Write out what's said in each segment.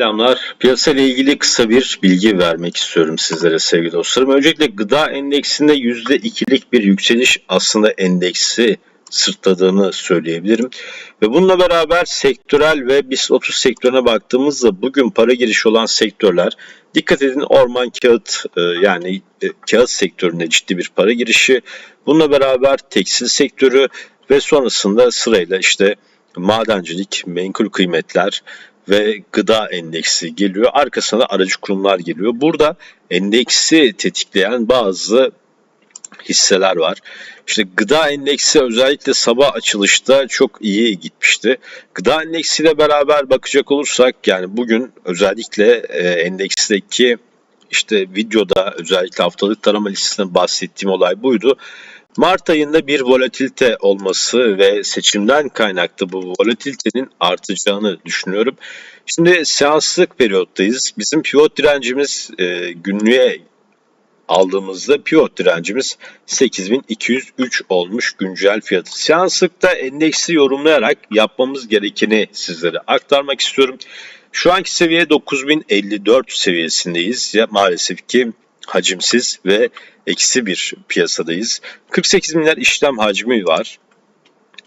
Selamlar. Piyasa ile ilgili kısa bir bilgi vermek istiyorum sizlere sevgili dostlarım. Öncelikle gıda endeksinde %2'lik bir yükseliş aslında endeksi sırtladığını söyleyebilirim. Ve bununla beraber sektörel ve BIST 30 sektörüne baktığımızda bugün para girişi olan sektörler dikkat edin orman kağıt e, yani e, kağıt sektöründe ciddi bir para girişi. Bununla beraber tekstil sektörü ve sonrasında sırayla işte madencilik, menkul kıymetler, ve gıda endeksi geliyor. Arkasına aracı kurumlar geliyor. Burada endeksi tetikleyen bazı hisseler var. İşte gıda endeksi özellikle sabah açılışta çok iyi gitmişti. Gıda endeksiyle beraber bakacak olursak yani bugün özellikle e, endeksteki işte videoda özellikle haftalık tarama listesinde bahsettiğim olay buydu. Mart ayında bir volatilite olması ve seçimden kaynaklı bu volatilitenin artacağını düşünüyorum. Şimdi seanslık periyottayız. Bizim pivot direncimiz e, günlüğe aldığımızda pivot direncimiz 8203 olmuş güncel fiyatı. Seanslıkta endeksi yorumlayarak yapmamız gerekeni sizlere aktarmak istiyorum. Şu anki seviye 9054 seviyesindeyiz. Ya maalesef ki hacimsiz ve eksi bir piyasadayız. 48 milyar işlem hacmi var.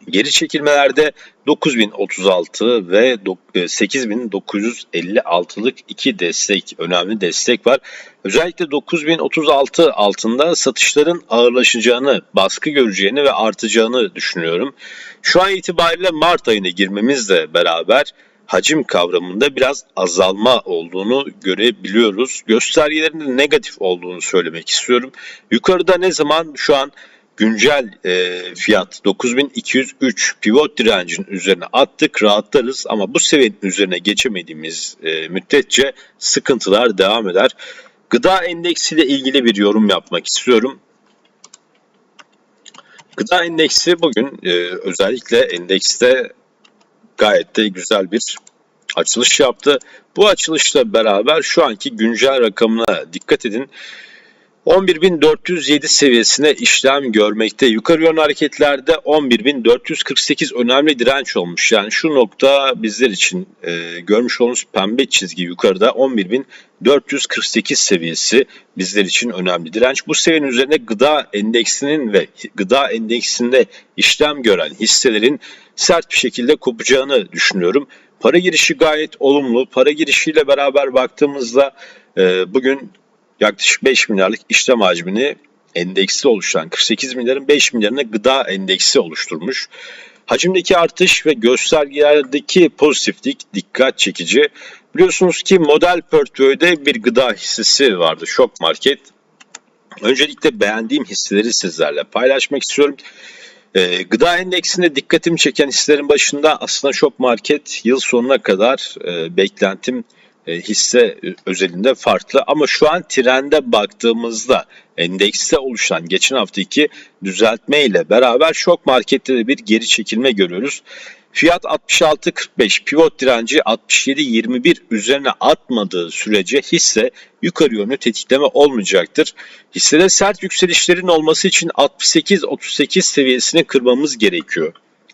Geri çekilmelerde 9036 ve 8956'lık e, iki destek, önemli destek var. Özellikle 9036 altında satışların ağırlaşacağını, baskı göreceğini ve artacağını düşünüyorum. Şu an itibariyle Mart ayına girmemizle beraber hacim kavramında biraz azalma olduğunu görebiliyoruz. Göstergelerinde negatif olduğunu söylemek istiyorum. Yukarıda ne zaman şu an güncel e, fiyat 9203 pivot direncin üzerine attık rahatlarız ama bu seviyenin üzerine geçemediğimiz e, müddetçe sıkıntılar devam eder. Gıda endeksiyle ilgili bir yorum yapmak istiyorum. Gıda endeksi bugün e, özellikle endekste gayet de güzel bir açılış yaptı. Bu açılışla beraber şu anki güncel rakamına dikkat edin. 11.407 seviyesine işlem görmekte. Yukarı yönlü hareketlerde 11.448 önemli direnç olmuş. Yani şu nokta bizler için e, görmüş olduğunuz pembe çizgi yukarıda 11.448 seviyesi bizler için önemli direnç. Bu seviyenin üzerine gıda endeksinin ve gıda endeksinde işlem gören hisselerin sert bir şekilde kopacağını düşünüyorum. Para girişi gayet olumlu. Para girişiyle beraber baktığımızda e, bugün yaklaşık 5 milyarlık işlem hacmini endeksi oluşturan 48 milyarın 5 milyarına gıda endeksi oluşturmuş. Hacimdeki artış ve göstergelerdeki pozitiflik dikkat çekici. Biliyorsunuz ki model portföyde bir gıda hissesi vardı. Şok Market. Öncelikle beğendiğim hisseleri sizlerle paylaşmak istiyorum. E, gıda endeksinde dikkatimi çeken hisselerin başında aslında Şok Market yıl sonuna kadar e, beklentim e, hisse özelinde farklı ama şu an trende baktığımızda endekste oluşan geçen haftaki düzeltme ile beraber şok markette de bir geri çekilme görüyoruz. Fiyat 66.45 pivot direnci 67.21 üzerine atmadığı sürece hisse yukarı yönlü tetikleme olmayacaktır. Hissede sert yükselişlerin olması için 68-38 seviyesini kırmamız gerekiyor.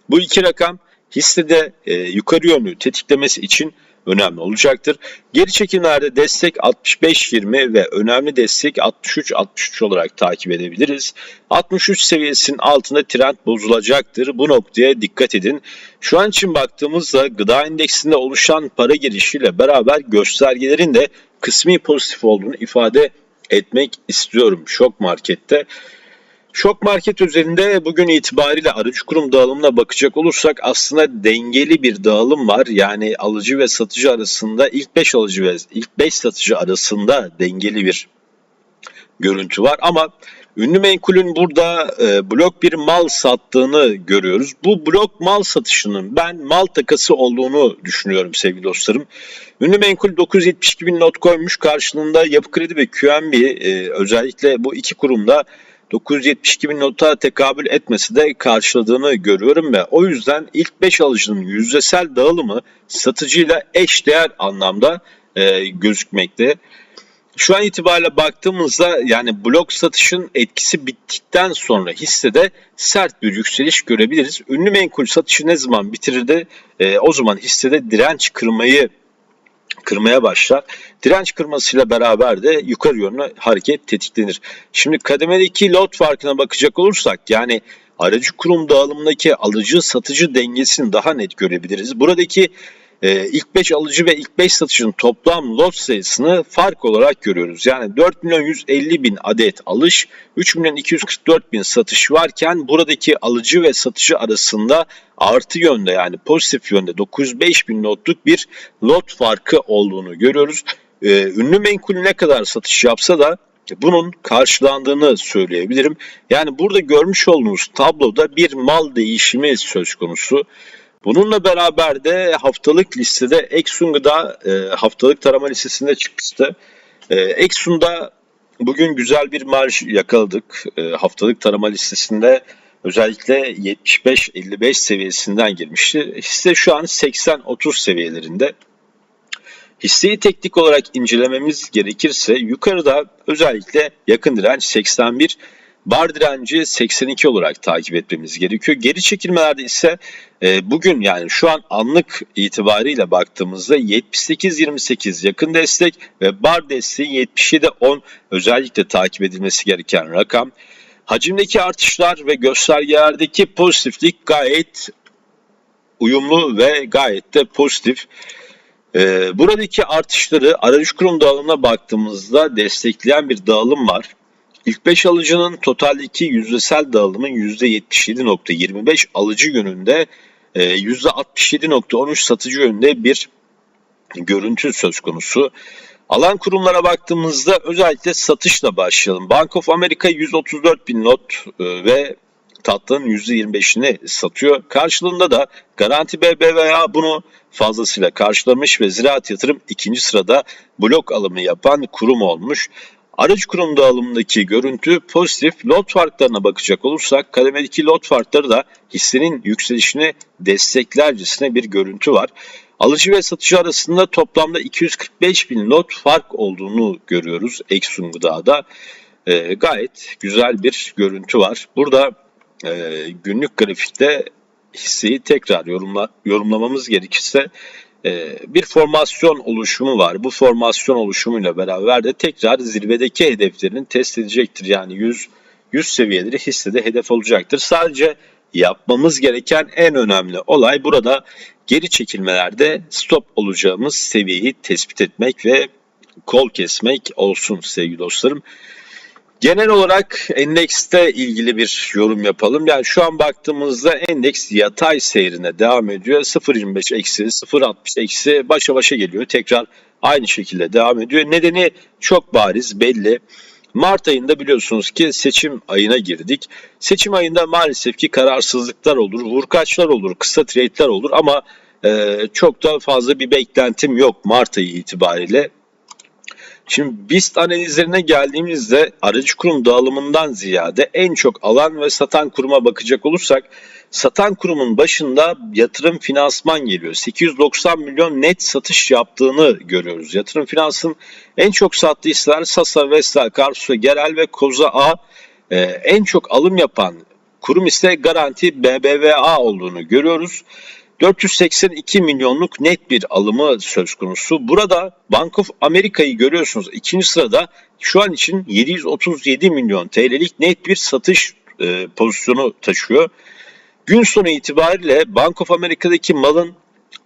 Bu iki rakam hissede e, yukarı yönlü tetiklemesi için önemli olacaktır. Geri çekimlerde destek 65-20 ve önemli destek 63-63 olarak takip edebiliriz. 63 seviyesinin altında trend bozulacaktır. Bu noktaya dikkat edin. Şu an için baktığımızda gıda endeksinde oluşan para girişiyle beraber göstergelerin de kısmi pozitif olduğunu ifade etmek istiyorum şok markette. Şok market üzerinde bugün itibariyle aracı kurum dağılımına bakacak olursak aslında dengeli bir dağılım var. Yani alıcı ve satıcı arasında ilk 5 alıcı ve ilk 5 satıcı arasında dengeli bir görüntü var ama ünlü menkulün burada e, blok bir mal sattığını görüyoruz. Bu blok mal satışının ben mal takası olduğunu düşünüyorum sevgili dostlarım. Ünlü menkul 972 bin not koymuş karşılığında Yapı Kredi ve QNB e, özellikle bu iki kurumda 972 bin nota tekabül etmesi de karşıladığını görüyorum ve o yüzden ilk 5 alıcının yüzdesel dağılımı satıcıyla eş değer anlamda e, gözükmekte. Şu an itibariyle baktığımızda yani blok satışın etkisi bittikten sonra hissede sert bir yükseliş görebiliriz. Ünlü menkul satışı ne zaman bitirir de e, o zaman hissede direnç kırmayı kırmaya başlar. Direnç kırmasıyla beraber de yukarı yönlü hareket tetiklenir. Şimdi kademedeki lot farkına bakacak olursak yani aracı kurum dağılımındaki alıcı satıcı dengesini daha net görebiliriz. Buradaki e, ilk 5 alıcı ve ilk 5 satıcının toplam lot sayısını fark olarak görüyoruz. Yani 4 milyon 150 bin adet alış, 3 milyon 244 bin satış varken buradaki alıcı ve satıcı arasında artı yönde yani pozitif yönde 905 bin notluk bir lot farkı olduğunu görüyoruz. E, ünlü menkul ne kadar satış yapsa da bunun karşılandığını söyleyebilirim. Yani burada görmüş olduğunuz tabloda bir mal değişimi söz konusu. Bununla beraber de haftalık listede Exxon'da e, haftalık tarama listesinde çıkmıştı. E, Exxon'da bugün güzel bir marj yakaladık. E, haftalık tarama listesinde özellikle 75-55 seviyesinden girmişti. Hisse şu an 80-30 seviyelerinde. Hisseyi teknik olarak incelememiz gerekirse yukarıda özellikle yakın direnç 81, bar direnci 82 olarak takip etmemiz gerekiyor. Geri çekilmelerde ise e, bugün yani şu an anlık itibariyle baktığımızda 78-28 yakın destek ve bar desteği 77-10 özellikle takip edilmesi gereken rakam. Hacimdeki artışlar ve göstergelerdeki pozitiflik gayet uyumlu ve gayet de pozitif. Ee, buradaki artışları aracı kurum dağılımına baktığımızda destekleyen bir dağılım var. İlk 5 alıcının totaldeki yüzdesel dağılımın %77.25 alıcı yönünde, %67.13 e, satıcı yönünde bir görüntü söz konusu. Alan kurumlara baktığımızda özellikle satışla başlayalım. Bank of America 134 bin not e, ve tatlının %25'ini satıyor. Karşılığında da Garanti BBVA bunu fazlasıyla karşılamış ve Ziraat Yatırım ikinci sırada blok alımı yapan kurum olmuş. Aracı kurum dağılımındaki görüntü pozitif. Lot farklarına bakacak olursak kademedeki lot farkları da hissenin yükselişini desteklercesine bir görüntü var. Alıcı ve satıcı arasında toplamda 245 bin lot fark olduğunu görüyoruz Exxon Gıda'da. E, gayet güzel bir görüntü var. Burada e, günlük grafikte hisseyi tekrar yorumla, yorumlamamız gerekirse bir formasyon oluşumu var. Bu formasyon oluşumuyla beraber de tekrar zirvedeki hedeflerini test edecektir. Yani 100 100 seviyeleri hissede hedef olacaktır. Sadece yapmamız gereken en önemli olay burada geri çekilmelerde stop olacağımız seviyeyi tespit etmek ve kol kesmek olsun sevgili dostlarım. Genel olarak endekste ilgili bir yorum yapalım. Yani şu an baktığımızda endeks yatay seyrine devam ediyor. 0.25 eksi 0.60 eksi başa başa geliyor. Tekrar aynı şekilde devam ediyor. Nedeni çok bariz belli. Mart ayında biliyorsunuz ki seçim ayına girdik. Seçim ayında maalesef ki kararsızlıklar olur, vurkaçlar olur, kısa trade'ler olur ama e, çok da fazla bir beklentim yok Mart ayı itibariyle. Şimdi BIST analizlerine geldiğimizde aracı kurum dağılımından ziyade en çok alan ve satan kuruma bakacak olursak satan kurumun başında yatırım finansman geliyor. 890 milyon net satış yaptığını görüyoruz. Yatırım finansın en çok sattığı hisseler Sasa, Vestel, Karsu, Gerel ve Koza A. Ee, en çok alım yapan kurum ise Garanti BBVA olduğunu görüyoruz. 482 milyonluk net bir alımı söz konusu. Burada Bank of America'yı görüyorsunuz. İkinci sırada şu an için 737 milyon TL'lik net bir satış e, pozisyonu taşıyor. Gün sonu itibariyle Bank of America'daki malın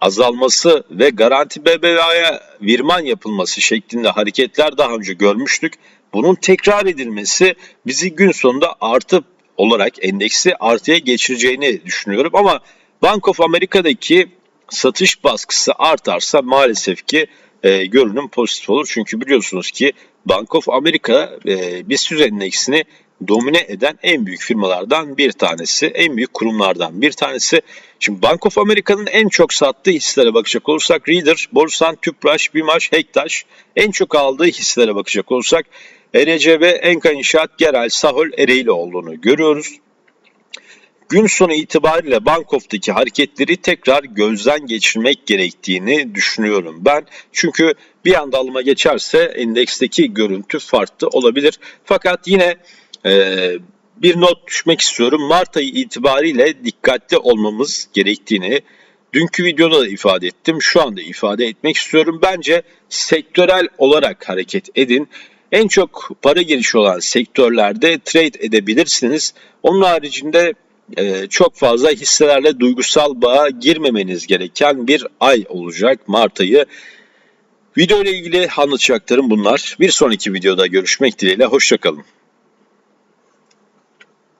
azalması ve garanti BBVA'ya virman yapılması şeklinde hareketler daha önce görmüştük. Bunun tekrar edilmesi bizi gün sonunda artı olarak endeksi artıya geçireceğini düşünüyorum ama Bank of America'daki satış baskısı artarsa maalesef ki e, görünüm pozitif olur. Çünkü biliyorsunuz ki Bank of America e, BIST endeksini domine eden en büyük firmalardan bir tanesi, en büyük kurumlardan bir tanesi. Şimdi Bank of America'nın en çok sattığı hisselere bakacak olursak Reader, Borsan, Tüpraş, Bimaş, Hektaş en çok aldığı hisselere bakacak olursak ERCB, Enka İnşaat, Gerel, Sahol, Ereğli olduğunu görüyoruz gün sonu itibariyle Bankov'taki hareketleri tekrar gözden geçirmek gerektiğini düşünüyorum ben. Çünkü bir anda alıma geçerse endeksteki görüntü farklı olabilir. Fakat yine e, bir not düşmek istiyorum. Mart ayı itibariyle dikkatli olmamız gerektiğini Dünkü videoda da ifade ettim. Şu anda ifade etmek istiyorum. Bence sektörel olarak hareket edin. En çok para girişi olan sektörlerde trade edebilirsiniz. Onun haricinde e, çok fazla hisselerle duygusal bağa girmemeniz gereken bir ay olacak Mart ayı. Video ile ilgili anlatacaklarım bunlar. Bir sonraki videoda görüşmek dileğiyle. Hoşçakalın.